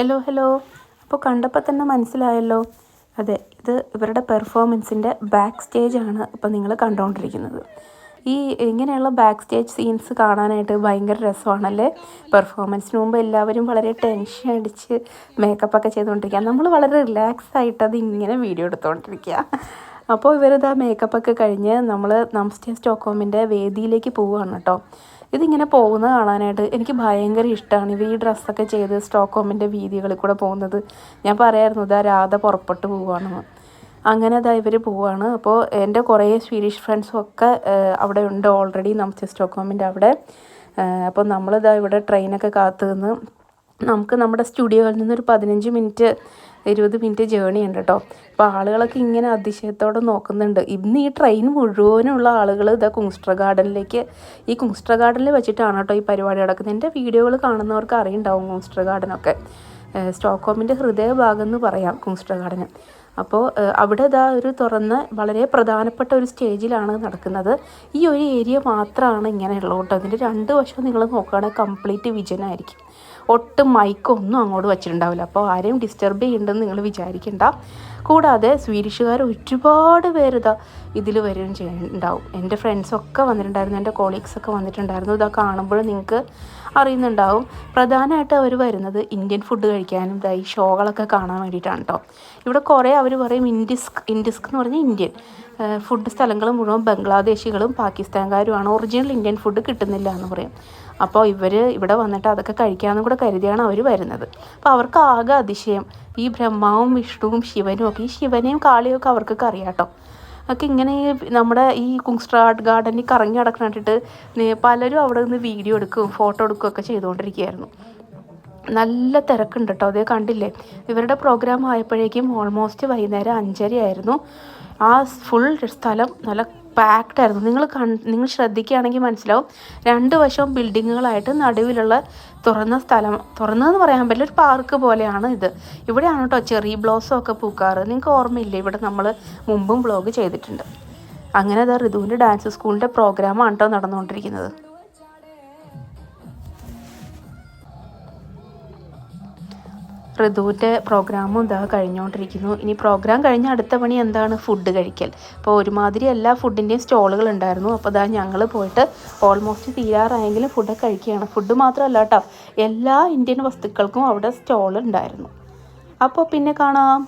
Hello hello. അപ്പോൾ കണ്ടപ്പോൾ തന്നെ മനസ്സിലായല്ലോ. അതെ ഇത് ഇവരുടെ പെർഫോമൻസിന്റെ ബാക്ക് സ്റ്റേജ് ആണ് ഇപ്പോൾ നിങ്ങൾ കണ്ടുകൊണ്ടിരിക്കുന്നത് ഈ ഇങ്ങനെയുള്ള ബാക്ക് സ്റ്റേജ് സീൻസ് കാണാനായിട്ട് ഭയങ്കര രസമാണല്ലേ? പെർഫോമൻസിന് മുമ്പ് എല്ലാവരും വളരെ ടെൻഷൻ അടിച്ച് മേക്കപ്പ് ഒക്കെ ചെയ്തുകൊണ്ടിരിക്കുക നമ്മൾ വളരെ റിലാക്സ് ആയിട്ട് അത് ഇങ്ങനെ വീഡിയോ എടുത്തുകൊണ്ടിരിക്കുക അപ്പോൾ ഇവരിതാ മേക്കപ്പ് ഒക്കെ കഴിഞ്ഞ് നമ്മൾ നംസ്റ്റേ സ്റ്റോക്കോമിന്റെ വേദിയിലേക്ക് പോവുകയാണ് കേട്ടോ. ഇതിങ്ങനെ പോകുന്നത് കാണാനായിട്ട് എനിക്ക് ഭയങ്കര ഇഷ്ടമാണ് ഇവർ ഈ ഡ്രസ്സൊക്കെ ചെയ്ത് സ്റ്റോക്കോമിന്റെ വീതികളിൽ കൂടെ പോകുന്നത്. ഞാൻ പറയായിരുന്നു ഇതാ രാധ പുറപ്പെട്ട് പോവുകയാണെന്ന്. അങ്ങനെ അതാ ഇവർ പോവുകയാണ്. അപ്പോൾ എന്റെ കുറേ സ്വീഡിഷ് ഫ്രണ്ട്സും ഒക്കെ അവിടെ ഉണ്ട് ഓൾറെഡി നമുക്ക് സ്റ്റോക്കോമിന്റെ അവിടെ. അപ്പോൾ നമ്മളിതാ ഇവിടെ ട്രെയിനൊക്കെ കാത്തു നിന്ന് നമുക്ക് നമ്മുടെ സ്റ്റുഡിയോയിൽ നിന്നൊരു പതിനഞ്ച് മിനിറ്റ് ഇരുപത് മിനിറ്റ് ജേണി ഉണ്ട് കേട്ടോ അപ്പോൾ ആളുകളൊക്കെ ഇങ്ങനെ അതിശയത്തോടെ നോക്കുന്നുണ്ട്. ഇന്ന് ഈ ട്രെയിൻ മുഴുവനുള്ള ആളുകൾ ഇതാ കുങ്സ്ട്ര ഗാർഡനിലേക്ക് ഈ കുങ്സ്ട്ര ഗാർഡനിൽ വെച്ചിട്ടാണ് കേട്ടോ ഈ പരിപാടി നടക്കുന്നത്. എന്റെ വീഡിയോകൾ കാണുന്നവർക്ക് അറിയുണ്ടാവും കുങ്സ്ട്ര ഗാർഡനൊക്കെ സ്റ്റോക്കോമിന്റെ ഹൃദയഭാഗം എന്ന് പറയാം കുങ്സ്ട്ര ഗാർഡന് അപ്പോൾ അവിടെ ഇതാ ഒരു തുറന്ന് വളരെ പ്രധാനപ്പെട്ട ഒരു സ്റ്റേജിലാണ് നടക്കുന്നത്. ഈ ഒരു ഏരിയ മാത്രമാണ് ഇങ്ങനെയുള്ളത് കേട്ടോ അതിന്റെ രണ്ട് വശം നിങ്ങൾ നോക്കുകയാണെങ്കിൽ കംപ്ലീറ്റ് വിജനായിരിക്കും ഒട്ടും മൈക്കൊന്നും അങ്ങോട്ട് വെച്ചിട്ടുണ്ടാവില്ല. അപ്പോൾ ആരെയും ഡിസ്റ്റർബ് ചെയ്യണ്ടെന്ന് നിങ്ങൾ വിചാരിക്കണ്ട. കൂടാതെ സ്വീഡിഷുകാർ ഒരുപാട് പേര് ഇതാ ഇതിൽ വരികയും ചെയ്യുന്നുണ്ടാവും എന്റെ ഫ്രണ്ട്സൊക്കെ വന്നിട്ടുണ്ടായിരുന്നു എന്റെ കോളീഗ്സൊക്കെ വന്നിട്ടുണ്ടായിരുന്നു. ഇതാ കാണുമ്പോൾ നിങ്ങൾക്ക് അറിയുന്നുണ്ടാവും. പ്രധാനമായിട്ട് അവർ വരുന്നത് ഇന്ത്യൻ ഫുഡ് കഴിക്കാനും ഈ ഷോകളൊക്കെ കാണാൻ വേണ്ടിയിട്ടാണ് കേട്ടോ ഇവിടെ കുറേ അവർ പറയും ഇൻഡിസ്ക് ഇൻഡിസ്ക് എന്ന് പറഞ്ഞാൽ ഇന്ത്യൻ. ഫുഡ് സ്ഥലങ്ങൾ മുഴുവൻ ബംഗ്ലാദേശികളും പാകിസ്ഥാൻകാരുമാണ്. ഒറിജിനൽ ഇന്ത്യൻ ഫുഡ് കിട്ടുന്നില്ല എന്ന് പറയും. അപ്പോൾ ഇവർ ഇവിടെ വന്നിട്ട് അതൊക്കെ കഴിക്കാമെന്നും കൂടെ കരുതിയാണ് അവർ വരുന്നത്. അപ്പോൾ അവർക്ക് ആകെ അതിശയം. ഈ ബ്രഹ്മാവും വിഷ്ണുവും ശിവനും ഒക്കെ ഈ ശിവനെയും കാളിയൊക്കെ അവർക്കൊക്കെ അറിയാട്ടോ. ഒക്കെ ഇങ്ങനെ നമ്മുടെ ഈ കുങ്സ്ട്രാട്ട് ഗാർഡനിൽ കറങ്ങി നടക്കണിട്ട് പലരും അവിടെ നിന്ന് വീഡിയോ എടുക്കും ഫോട്ടോ എടുക്കുകയൊക്കെ ചെയ്തുകൊണ്ടിരിക്കുകയായിരുന്നു. നല്ല തിരക്കുണ്ട് കേട്ടോ അതേ കണ്ടില്ലേ? ഇവരുടെ പ്രോഗ്രാം ആയപ്പോഴേക്കും ഓൾമോസ്റ്റ് വൈകുന്നേരം അഞ്ചരയായിരുന്നു. ആ ഫുൾ സ്ഥലം നല്ല പാക്ഡ് ആയിരുന്നു. നിങ്ങൾ കൺ നിങ്ങൾ ശ്രദ്ധിക്കുകയാണെങ്കിൽ മനസ്സിലാവും. രണ്ട് വശവും ബിൽഡിങ്ങുകളായിട്ട് നടുവിലുള്ള തുറന്ന സ്ഥലം തുറന്നതെന്ന് പറയാൻ പറ്റില്ല ഒരു പാർക്ക് പോലെയാണ് ഇത്. ഇവിടെയാണ് കേട്ടോ ചെറിയ ബ്ലോസം ഒക്കെ പൂക്കാറ്. നിങ്ങൾക്ക് ഓർമ്മയില്ലേ ഇവിടെ നമ്മൾ മുമ്പും ബ്ലോഗ് ചെയ്തിട്ടുണ്ട്. അങ്ങനെ അതാ ഋതുവിന്റെ ഡാൻസ് സ്കൂളിന്റെ പ്രോഗ്രാമാണ് കേട്ടോ നടന്നുകൊണ്ടിരിക്കുന്നത്. ഋതുവിന്റെ പ്രോഗ്രാമും ഇതാ കഴിഞ്ഞുകൊണ്ടിരിക്കുന്നു ഇനി പ്രോഗ്രാം കഴിഞ്ഞ അടുത്ത പണി എന്താണ്? ഫുഡ് കഴിക്കൽ. അപ്പോൾ ഒരുമാതിരി എല്ലാ ഫുഡിന്റെയും സ്റ്റോളുകൾ ഉണ്ടായിരുന്നു. അപ്പോൾ ഇതാ ഞങ്ങൾ പോയിട്ട് ഓൾമോസ്റ്റ് തീരാറായെങ്കിലും ഫുഡ് കഴിക്കുകയാണ്. ഫുഡ് മാത്രമല്ല കേട്ടോ എല്ലാ ഇന്ത്യൻ വസ്തുക്കൾക്കും അവിടെ സ്റ്റോൾ ഉണ്ടായിരുന്നു. അപ്പോൾ പിന്നെ കാണാം.